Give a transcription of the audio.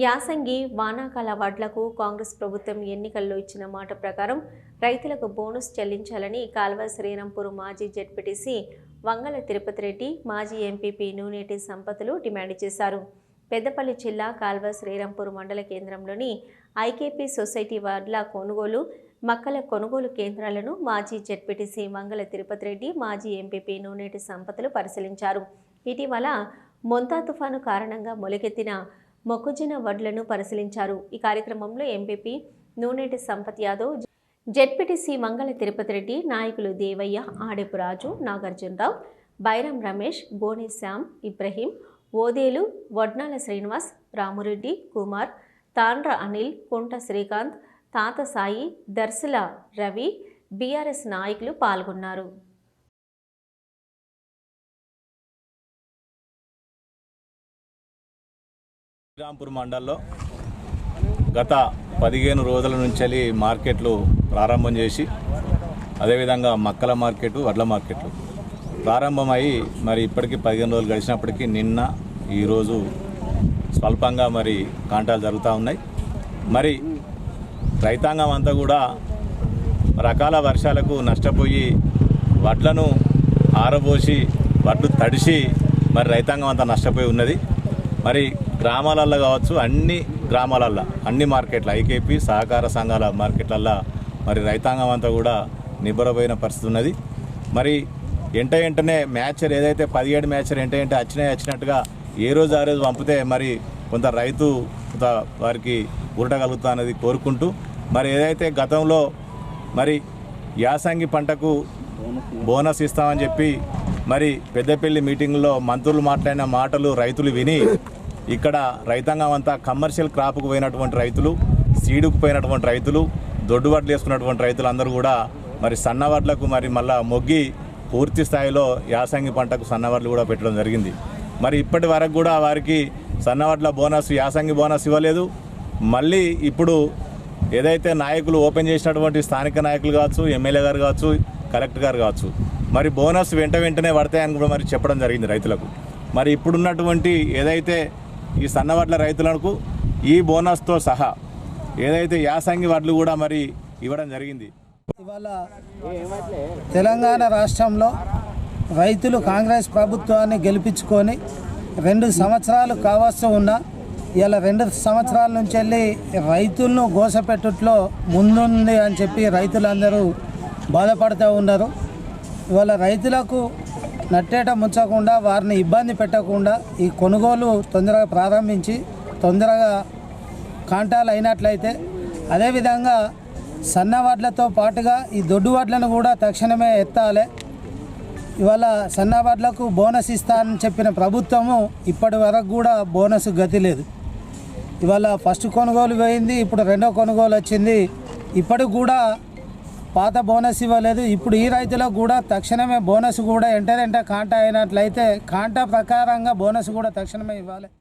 యాసంగి వానాకాల వడ్లకు కాంగ్రెస్ ప్రభుత్వం ఎన్నికల్లో ఇచ్చిన మాట ప్రకారం రైతులకు బోనస్ చెల్లించాలని కాల్వ శ్రీరాంపూర్ మాజీ జడ్పీటీసీ వంగల తిరుపతి రెడ్డి మాజీ ఎంపీపీ నూనేటి సంపతులు డిమాండ్ చేశారు. పెద్దపల్లి జిల్లా కాల్వ శ్రీరాంపూర్ మండల కేంద్రంలోని ఐకేపీ సొసైటీ వార్డుల కొనుగోలు మక్కల కొనుగోలు కేంద్రాలను మాజీ జడ్పీటీసీ మంగళ తిరుపతి రెడ్డి మాజీ ఎంపీపీ నూనేటి సంపతులు పరిశీలించారు. ఇటీవల మొంతా తుఫాను కారణంగా మొలకెత్తిన మొక్కజొన్న వడ్లను పరిశీలించారు. ఈ కార్యక్రమంలో ఎంపీపీ నూనెటి సంపత్ యాదవ్ జెడ్పీటీసీ మంగళ తిరుపతి రెడ్డి నాయకులు దేవయ్య ఆడెపు రాజు నాగార్జునరావు బైరం రమేష్ బోని శ్యామ్ ఇబ్రహీం ఓదేలు వడ్నాల శ్రీనివాస్ రామురెడ్డి కుమార్ తాండ్ర అనిల్ కుంట శ్రీకాంత్ తాత సాయి దర్శల రవి బీఆర్ఎస్ నాయకులు పాల్గొన్నారు. శ్రీరాంపూర్ మండల్లో గత పదిహేను రోజుల నుంచి మార్కెట్లు ప్రారంభం చేసి అదేవిధంగా మక్కల మార్కెట్ వడ్ల మార్కెట్లు ప్రారంభమై మరి ఇప్పటికీ పదిహేను రోజులు గడిచినప్పటికీ నిన్న ఈరోజు స్వల్పంగా మరి కాంటాలు జరుగుతూ ఉన్నాయి. మరి రైతాంగం అంతా కూడా రకాల వర్షాలకు నష్టపోయి వడ్లను ఆరబోసి వడ్లు తడిసి మరి రైతాంగం అంతా నష్టపోయి ఉన్నది. మరి గ్రామాలల్లో కావచ్చు అన్ని గ్రామాలల్లో అన్ని మార్కెట్ల ఐకేపీ సహకార సంఘాల మార్కెట్లల్లో మరి రైతాంగం అంతా కూడా నిబ్బరపోయిన పరిస్థితి ఉన్నది. మరి ఎంట వెంటనే మ్యాచర్ ఏదైతే పదిహేడు మ్యాచర్ ఎంట ఎంట వచ్చినాయి వచ్చినట్టుగా ఏ రోజు ఆ రోజు పంపితే మరి కొంత రైతు కొంత వారికి ఉరటగలుగుతా అనేది కోరుకుంటూ మరి ఏదైతే గతంలో మరి యాసంగి పంటకు బోనస్ ఇస్తామని చెప్పి మరి పెద్దపల్లి మీటింగ్లో మంత్రులు మాట్లాడిన మాటలు రైతులు విని ఇక్కడ రైతాంగం అంతా కమర్షియల్ క్రాప్కు పోయినటువంటి రైతులు సీడుకు పోయినటువంటి రైతులు దొడ్డు వడ్లు వేసుకున్నటువంటి రైతులు అందరూ కూడా మరి సన్నవడ్లకు మరి మళ్ళా మొగ్గి పూర్తి స్థాయిలో యాసంగి పంటకు సన్నవడ్లు కూడా పెట్టడం జరిగింది. మరి ఇప్పటి వరకు కూడా వారికి సన్నవడ్ల బోనస్ యాసంగి బోనస్ ఇవ్వలేదు. మళ్ళీ ఇప్పుడు ఏదైతే నాయకులు ఓపెన్ చేసినటువంటి స్థానిక నాయకులు కావచ్చు ఎమ్మెల్యే గారు కావచ్చు కలెక్టర్ గారు కావచ్చు మరి బోనస్ వెంట వెంటనే పడతాయని కూడా మరి చెప్పడం జరిగింది రైతులకు. మరి ఇప్పుడున్నటువంటి ఏదైతే ఈ సన్నవడ్ల రైతులకు ఈ బోనస్తో సహా ఏదైతే యాసంగి వడ్లు కూడా మరి ఇవ్వడం జరిగింది. ఇవాళ తెలంగాణ రాష్ట్రంలో రైతులు కాంగ్రెస్ ప్రభుత్వాన్ని గెలిపించుకొని రెండు సంవత్సరాలు కావాల్సి ఉన్నా ఇలా రెండు సంవత్సరాల నుంచి వెళ్ళి రైతులను గోసపెట్టుట్లో ముందుంది అని చెప్పి రైతులందరూ బాధపడుతూ ఉన్నారు. ఇవాళ రైతులకు నట్టేట ముంచకుండా వారిని ఇబ్బంది పెట్టకుండా ఈ కొనుగోలు తొందరగా ప్రారంభించి తొందరగా కాంటాలు అయినట్లయితే అదేవిధంగా సన్న వడ్లతో పాటుగా ఈ దొడ్డు వడ్లను కూడా తక్షణమే ఎత్తాలి. ఇవాళ సన్న వడ్లకు బోనస్ ఇస్తానని చెప్పిన ప్రభుత్వము ఇప్పటి వరకు కూడా బోనస్ గతి లేదు. ఇవాళ ఫస్ట్ కొనుగోలు పోయింది ఇప్పుడు రెండో కొనుగోలు వచ్చింది. ఇప్పటికి కూడా పాత బోనస్ ఇవ్వలేదు. ఇప్పుడు ఈ రైతులకు కూడా తక్షణమే బోనస్ కూడా ఎంటర్ ఎంటర్ కాంటా అయినట్లయితే కాంటా ప్రకారంగా బోనస్ కూడా తక్షణమే ఇవ్వాలి.